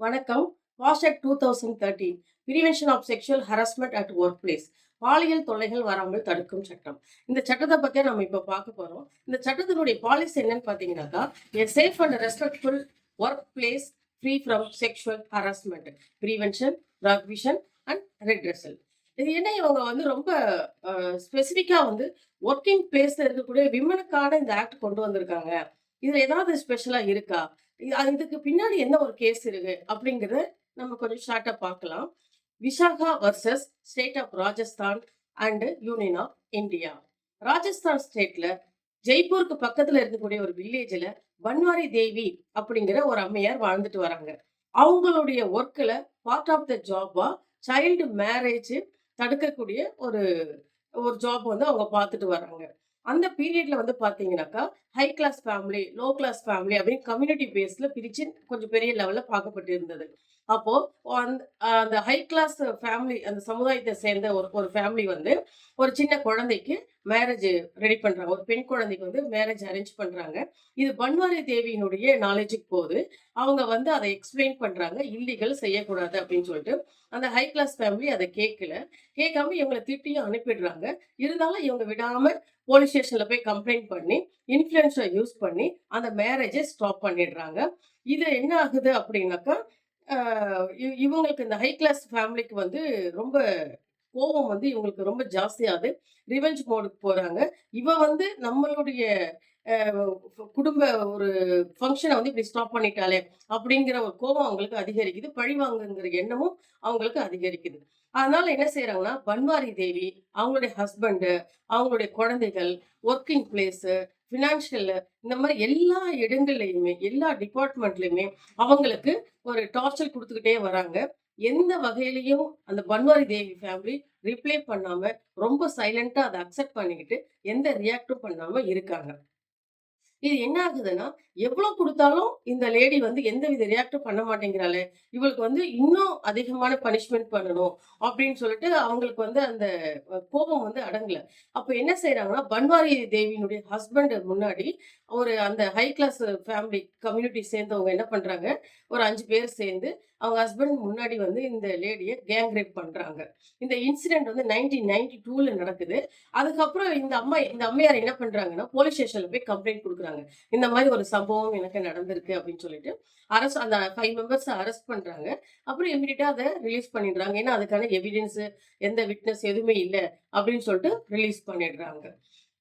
வணக்கம். POSH at two thousand thirteen prevention of sexual harassment at workplace பாலியல் தொல்லைகள் வராமல் தடுக்கும் சட்டம். இந்த சட்டத்தை பற்றி நம்ம இப்போ பார்க்க போகிறோம் இந்த சட்டத்தினுடைய பாலிசி என்னன்னு பார்த்தீங்கன்னாக்கா a safe and respectful workplace free from sexual harassment prevention prohibition and redressal இது என்ன? இவங்க வந்து ரொம்ப ஸ்பெசிஃபிக்காக வந்து ஒர்க்கிங் பிளேஸில் இருக்கக்கூடிய விமனுக்கான இந்த ஆக்ட் கொண்டு வந்திருக்காங்க. இதில் ஏதாவது ஸ்பெஷலாக இருக்கா? இதுக்கு பின்னாடி என்ன ஒரு கேஸ் இருக்கு அப்படிங்கறத நம்ம கொஞ்சம் ஷார்ட்டா பார்க்கலாம். Vishaka versus state of Rajasthan and union of India Rajasthan ஸ்டேட்ல ஜெய்ப்பூருக்கு பக்கத்துல இருக்கக்கூடிய ஒரு வில்லேஜ்ல பன்வாரி தேவி அப்படிங்கிற ஒரு அம்மையார் வாழ்ந்துட்டு வராங்க. அவங்களுடைய ஒர்க்ல பார்ட் ஆஃப் த ஜாபா சைல்டு மேரேஜ் தடுக்கக்கூடிய ஒரு ஒரு ஜாப் வந்து அவங்க பார்த்துட்டு வராங்க. அந்த பீரியட்ல வந்து பாத்தீங்கன்னாக்கா high class family low class family அப்படின்னு கம்யூனிட்டி பேஸ்ல பிரிச்சு கொஞ்சம் பெரிய லெவல்ல பார்க்கப்பட்டு இருந்தது. அப்போ அந்த அந்த ஹை கிளாஸ் ஃபேமிலி அந்த சமுதாயத்தை சேர்ந்த ஒரு ஒரு ஃபேமிலி வந்து ஒரு சின்ன குழந்தைக்கு மேரேஜ் ரெடி பண்றாங்க. ஒரு பெண் குழந்தைக்கு வந்து மேரேஜ் அரேஞ்ச் பண்றாங்க. இது பன்வாரி தேவியினுடைய நாலேஜுக்கு போகுது அவங்க வந்து அதை எக்ஸ்பிளைன் பண்றாங்க. இல்லீகல் செய்யக்கூடாது அப்படின்னு சொல்லிட்டு அந்த ஹை கிளாஸ் ஃபேமிலி அதை கேட்கல. கேட்காம இவங்களை திட்டியும் அனுப்பிடுறாங்க. இருந்தாலும் இவங்க விடாம போலீஸ் ஸ்டேஷன்ல போய் கம்ப்ளைண்ட் பண்ணி இன்ஃப்ளூயன்ஸை யூஸ் பண்ணி அந்த மேரேஜை ஸ்டாப் பண்ணிடுறாங்க. இது என்ன ஆகுது அப்படின்னாக்கா இவங்களுக்கு இந்த ஹை கிளாஸ் ஃபேமிலிக்கு வந்து ரொம்ப கோபம் வந்து இவங்களுக்கு ரொம்ப ஜாஸ்தியாகுது. ரிவெஞ்ச் மோடுக்கு போறாங்க. இவ வந்து நம்மளுடைய குடும்ப ஒரு ஃபங்க்ஷனை வந்து இப்படி ஸ்டாப் பண்ணிட்டாலே அப்படிங்கிற ஒரு கோபம் அவங்களுக்கு அதிகரிக்குது. பழிவாங்குங்கிற எண்ணமும் அவங்களுக்கு அதிகரிக்குது. அதனால என்ன செய்யறாங்கன்னா பன்வாரி தேவி அவங்களுடைய ஹஸ்பண்டு அவங்களுடைய குழந்தைகள் ஒர்க்கிங் பிளேஸு ஃபினான்ஷியல் இந்த மாதிரி எல்லா இடங்கள்லையுமே எல்லா டிபார்ட்மெண்ட்லையுமே அவங்களுக்கு ஒரு டார்ச்சர் கொடுத்துக்கிட்டே வராங்க. எந்த வகையிலையும் அந்த பன்வாரி தேவி ஃபேமிலி ரிப்ளை பண்ணாம ரொம்ப சைலண்டா அதை அக்செப்ட் பண்ணிக்கிட்டு எந்த ரியாக்டும் பண்ணாம இருக்காங்க. இது என்ன ஆகுதுன்னா எவ்வளவு கொடுத்தாலும் இந்த லேடி வந்து எந்த வித ரியாக்டும் பண்ண மாட்டேங்கிறாளே. இவளுக்கு வந்து இன்னும் அதிகமான பனிஷ்மெண்ட் பண்ணணும் அப்படின்னு சொல்லிட்டு அவங்களுக்கு வந்து அந்த கோபம் வந்து அடங்கல. அப்ப என்ன செய்யறாங்கன்னா பன்வாரி தேவியினுடைய ஹஸ்பண்ட் முன்னாடி ஒரு அந்த ஹை கிளாஸ் ஃபேமிலி கம்யூனிட்டி சேர்ந்தவங்க என்ன பண்றாங்க ஒரு அஞ்சு பேர் சேர்ந்து அவங்க ஹஸ்பண்ட் முன்னாடி வந்து இந்த லேடியை கேங் ரேப் பண்றாங்க. இந்த இன்சிடென்ட் வந்து நைன்டீன் நைன்டி டூல நடக்குது. அதுக்கப்புறம் இந்த அம்மா இந்த அம்மையார் என்ன பண்றாங்கன்னா போலீஸ் ஸ்டேஷன்ல போய் கம்ப்ளைண்ட் கொடுக்குறாங்க. இந்த மாதிரி ஒரு சம்பவம் எனக்கு நடந்திருக்கு அப்படின்னு சொல்லிட்டு அரசு அந்த ஃபைவ் மெம்பர்ஸ் அரெஸ்ட் பண்றாங்க. அப்புறம் இமீடியட்டா அதை ரிலீஸ் பண்ணிடுறாங்க. ஏன்னா அதுக்கான எவிடன்ஸ் எந்த விட்னஸ் எதுவுமே இல்லை அப்படின்னு சொல்லிட்டு ரிலீஸ் பண்ணிடுறாங்க.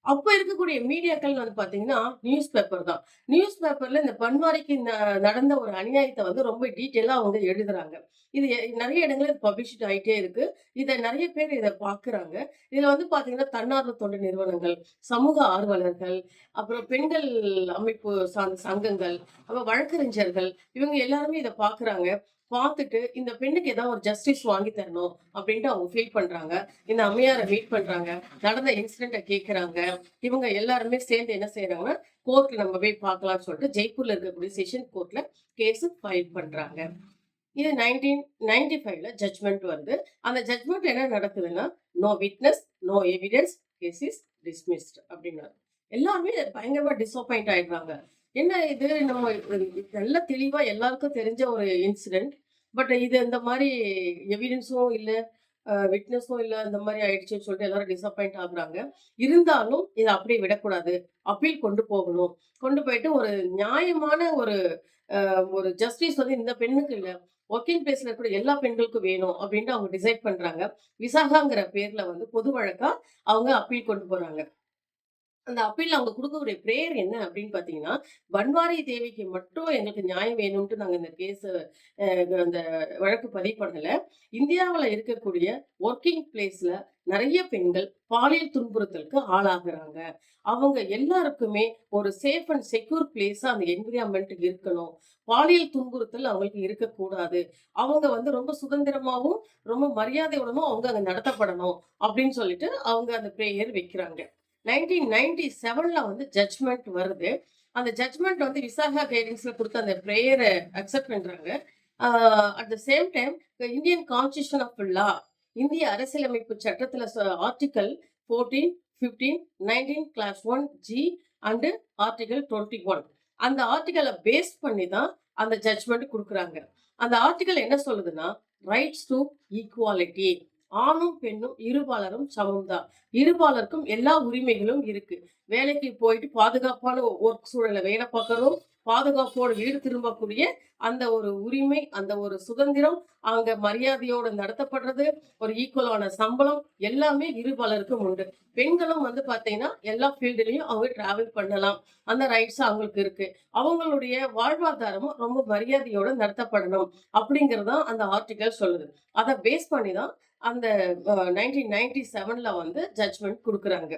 அப்ப இருக்கக்கூடிய மீடியாக்கள் வந்து பாத்தீங்கன்னா நியூஸ் பேப்பர் தான். நியூஸ் பேப்பர்ல இந்த பன்வாரிக்கு ந- நடந்த ஒரு அநியாயத்தை வந்து ரொம்ப டீட்டெயிலா அவங்க எழுதுறாங்க. இது நிறைய இடங்கள்ல பப்ளிஷ்ட் ஆயிட்டே இருக்கு. இதை நிறைய பேர் இதை பாக்குறாங்க. இதுல வந்து பாத்தீங்கன்னா தன்னார்வ தொண்டு நிறுவனங்கள் சமூக ஆர்வலர்கள் அப்புறம் பெண்கள் அமைப்பு சார்ந்த சங்கங்கள் அப்புறம் வழக்கறிஞர்கள் இவங்க எல்லாருமே இதை பாக்குறாங்க. பார்த்துட்டு இந்த பெண்ணுக்கு ஏதாவது ஒரு ஜஸ்டிஸ் வாங்கி தரணும் அப்படின்ட்டு அவங்க ஃபீல் பண்றாங்க. இந்த அம்மையாரை மீட் பண்றாங்க. நடந்த இன்சிடென்ட்டை கேட்கறாங்க இவங்க எல்லாருமே சேர்ந்து என்ன செய்யறாங்கன்னா கோர்ட்ல நம்ம போய் பார்க்கலாம்னு சொல்லிட்டு ஜெய்ப்பூர்ல இருக்கக்கூடிய செஷன் கோர்ட்ல கேஸ் ஃபைல் பண்றாங்க. இது நைன்டீன் நைன்டி ஃபைவ்ல ஜட்மெண்ட் வருது. அந்த ஜட்மெண்ட் என்ன நடக்குதுன்னா no witness no evidence case is dismissed அப்படின்னாரு எல்லாருமே பயங்கரமா டிசப்பாயிண்ட் ஆயிடுறாங்க. என்ன இது? நம்ம நல்ல தெளிவா எல்லாருக்கும் தெரிஞ்ச ஒரு இன்சிடென்ட் பட் இது இந்த மாதிரி எவிடன்ஸும் இல்லை விட்னஸும் இல்லை இந்த மாதிரி ஆயிடுச்சுன்னு சொல்லிட்டு எல்லாரும் டிசப்பாயிண்ட் ஆகுறாங்க. இருந்தாலும் இதை அப்படியே விடக்கூடாது. அப்பீல் கொண்டு போகணும். கொண்டு போயிட்டு ஒரு நியாயமான ஒரு ஒரு ஜஸ்டிஸ் வந்து இந்த பெண்ணுக்கு இல்லை. ஒர்க்கிங் பிளேஸ்ல இருக்கிற எல்லா பெண்களுக்கும் வேணும் அப்படின்ட்டு அவங்க டிசைட் பண்றாங்க. விசாகாங்கிற பேர்ல வந்து பொது வழக்கா அவங்க அப்பீல் கொண்டு போறாங்க. அந்த அப்பீல் அவங்க கொடுக்கக்கூடிய பிரேயர் என்ன அப்படின்னு பாத்தீங்கன்னா பன்வாரி தேவிக்கு மட்டும் எங்களுக்கு நியாயம் வேணும்ட்டு நாங்க இந்த கேஸ் அந்த வழக்கு பதிவு பண்ணல. இந்தியாவில் இருக்கக்கூடிய ஒர்க்கிங் பிளேஸ்ல நிறைய பெண்கள் பாலியல் துன்புறுத்தலுக்கு ஆளாகிறாங்க. அவங்க எல்லாருக்குமே ஒரு சேஃப் அண்ட் செக்யூர் பிளேஸா அந்த என்விரான்மெண்ட் இருக்கணும். பாலியல் துன்புறுத்தல் அவங்களுக்கு இருக்கக்கூடாது. அவங்க வந்து ரொம்ப சுதந்திரமாவும் ரொம்ப மரியாதையுடனும் அவங்க அங்க நடத்தப்படணும். அப்படின்னு சொல்லிட்டு அவங்க அந்த பிரேயர் வைக்கிறாங்க. நைன்டீன் நைன்டி செவன்ல வந்து ஜட்ஜ்மெண்ட் வருது. அந்த ஜட்ஜ்மெண்ட் வந்து விசாகா கைடன்ஸ்ல கொடுத்த அந்த ப்ரேயரை அக்செப்ட் பண்றாங்க. At the same time Indian constitution of law இந்திய அரசியலமைப்பு சட்டத்துல article fourteen fifteen nineteen clause one G and article twenty one அந்த ஆர்டிகலை பேஸ் பண்ணி தான் அந்த ஜட்ஜ்மெண்ட் கொடுக்குறாங்க. அந்த ஆர்டிகல் என்ன சொல்லுதுன்னா ரைட்ஸ் டு ஈக்குவாலிட்டி ஆணும் பெண்ணும் இருபாலரும் சமம்தான். இருபாலருக்கும் எல்லா உரிமைகளும் இருக்கு. வேலைக்கு போயிட்டு பாதுகாப்பான ஒர்க் சூழலை வேலை பார்க்கணும் பாதுகாப்போடு வீடு திரும்பக்கூடிய அந்த ஒரு உரிமை அந்த ஒரு சுதந்திரம் அங்க மரியாதையோடு நடத்தப்படுறது ஒரு ஈக்குவலான சம்பளம் எல்லாமே இரு பலருக்கும் உண்டு. பெண்களும் வந்து பாத்தீங்கன்னா எல்லா ஃபீல்டுலயும் அவங்க டிராவல் பண்ணலாம். அந்த ரைட்ஸ் அவங்களுக்கு இருக்கு. அவங்களுடைய வாழ்வாதாரமும் ரொம்ப மரியாதையோட நடத்தப்படணும் அப்படிங்கறதான் அந்த ஆர்டிகல் சொல்லுது. அதை பேஸ் பண்ணி தான் அந்த நைன்டீன் நைன்டி செவன்ல வந்து ஜட்ஜ்மெண்ட் கொடுக்குறாங்க.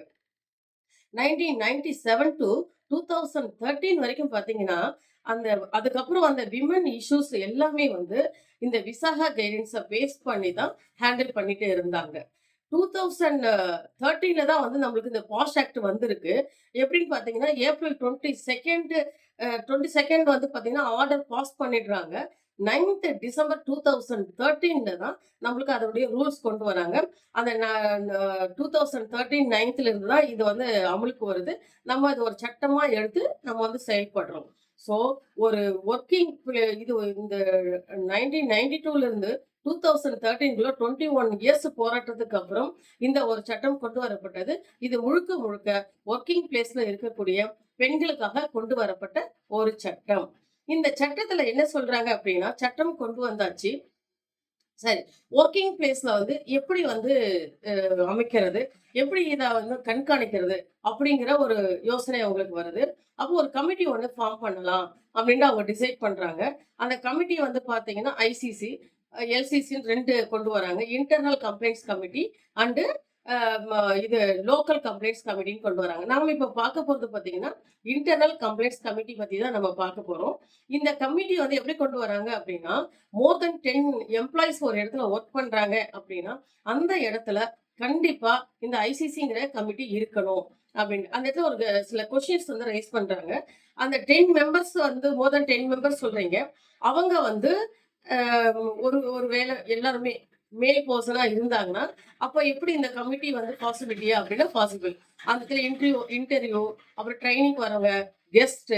Nineteen ninety seven to two thousand thirteen வரைக்கும் பார்த்தீங்கன்னா அந்த அதுக்கப்புறம் அந்த விமன் இஷ்யூஸ் எல்லாமே வந்து இந்த விசாகா கைடன்ஸை பேஸ் பண்ணி தான் ஹேண்டில் பண்ணிட்டு இருந்தாங்க. டூ தௌசண்ட் தேர்ட்டீன்ல தான் வந்து நம்மளுக்கு இந்த பாஷ் ஆக்ட் வந்திருக்கு. எப்படின்னு பார்த்தீங்கன்னா April twenty second twenty second வந்து பார்த்தீங்கன்னா ஆர்டர் பாஸ் பண்ணிடுறாங்க. நைன்த் டிசம்பர் டூ தௌசண்ட் தேர்ட்டீன்ல தான் நம்மளுக்கு அதோடைய ரூல்ஸ் கொண்டு வராங்க. அந்த டூ தௌசண்ட் தேர்ட்டீன் நைன்த்ல இருந்து தான் இது வந்து அமலுக்கு வருது. நம்ம இது ஒரு சட்டமா எடுத்து நம்ம வந்து செயல்படுறோம். ஸோ ஒரு ஒர்க்கிங் இது இந்த நைன்டீன் நைன்டி டூல இருந்து டூ தௌசண்ட் தேர்ட்டீன்குள்ள டுவெண்ட்டி ஒன் இயர்ஸ் போராட்டத்துக்கு அப்புறம் இந்த ஒரு சட்டம் கொண்டு வரப்பட்டது. இது முழுக்க முழுக்க ஒர்க்கிங் பிளேஸ்ல இருக்கக்கூடிய பெண்களுக்காக கொண்டு வரப்பட்ட ஒரு சட்டம். இந்த சட்டத்துல என்ன சொல்றாங்க அப்படின்னா சட்டம் கொண்டு வந்தாச்சு. சரி ஒர்க்கிங் பிளேஸ்ல வந்து எப்படி வந்து அமைக்கிறது? எப்படி இதை வந்து கண்காணிக்கிறது? அப்படிங்கிற ஒரு யோசனை அவங்களுக்கு வருது. அப்போ ஒரு கமிட்டி ஒன்று ஃபார்ம் பண்ணலாம் அப்படின்னு அவங்க டிசைட் பண்றாங்க. அந்த கமிட்டி வந்து பாத்தீங்கன்னா ஐசிசி எல்சிசின்னு ரெண்டு கொண்டு வராங்க. இன்டர்னல் கம்ப்ளைண்ட்ஸ் கமிட்டி அண்டு இது லோக்கல் கம்ப்ளைண்ட்ஸ் கமிட்டின்னு கொண்டு வராங்க. நாம இப்ப பார்க்க போறது பாத்தீங்கன்னா இன்டர்னல் கம்ப்ளைண்ட்ஸ் கமிட்டி பத்தி தான் நம்ம பார்க்க போறோம். இந்த கமிட்டி வந்து எப்படி கொண்டு வராங்க அப்படின்னா மோர் தென் டென் எம்ப்ளாயிஸ் ஒரு இடத்துல ஒர்க் பண்றாங்க அப்படின்னா அந்த இடத்துல கண்டிப்பா இந்த ஐசிசிங்கிற கமிட்டி இருக்கணும் அப்படின்னு. அந்த இடத்துல ஒரு சில கொஸ்டின்ஸ் வந்து ரைஸ் பண்றாங்க. அந்த டென் மெம்பர்ஸ் வந்து மோர் தென் டென் மெம்பர்ஸ் சொல்றீங்க. அவங்க வந்து ஒரு ஒரு வேலை எல்லாருமே மேல் பர்சனா இருந்தாங்கன்னா அப்ப எப்படி இந்த கமிட்டி வந்து பாசிபிலிட்டியா அப்படின்னா பாசிபிள் அந்த இடத்துல இன்டர்வியூ இன்டர்வியூ அப்புறம் ட்ரைனிங் வரவங்க கெஸ்ட்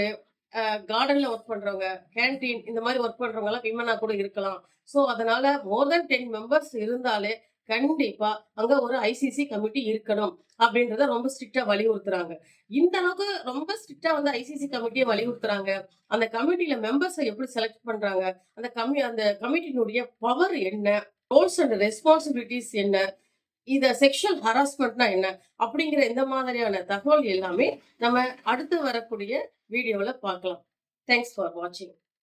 கார்டன்ல ஒர்க் பண்றவங்க கேண்டீன் இந்த மாதிரி ஒர்க் பண்றவங்க எல்லாம் விமனா கூட இருக்கலாம். ஸோ அதனால மோர் தென் டென் மெம்பர்ஸ் இருந்தாலே கண்டிப்பா அங்க ஒரு ஐசிசி கமிட்டி இருக்கணும் அப்படின்றத ரொம்ப ஸ்ட்ரிக்டா வலியுறுத்துறாங்க. இந்த அளவுக்கு ரொம்ப ஸ்ட்ரிக்டா வந்து ஐசிசி கமிட்டியை வலியுறுத்துறாங்க. அந்த கமிட்டியில மெம்பர்ஸை எப்படி செலக்ட் பண்றாங்க? அந்த கமி அந்த கமிட்டினுடைய பவர் என்ன? ரோல்ஸ் அண்ட் ரெஸ்பான்சிபிலிட்டிஸ் என்ன? இத செக்ஷுவல் ஹராஸ்மெண்ட்னா என்ன? அப்படிங்கிற இந்த மாதிரியான தகவல் எல்லாமே நம்ம அடுத்து வரக்கூடிய வீடியோவில் பார்க்கலாம். தேங்க்ஸ் ஃபார் வாட்சிங்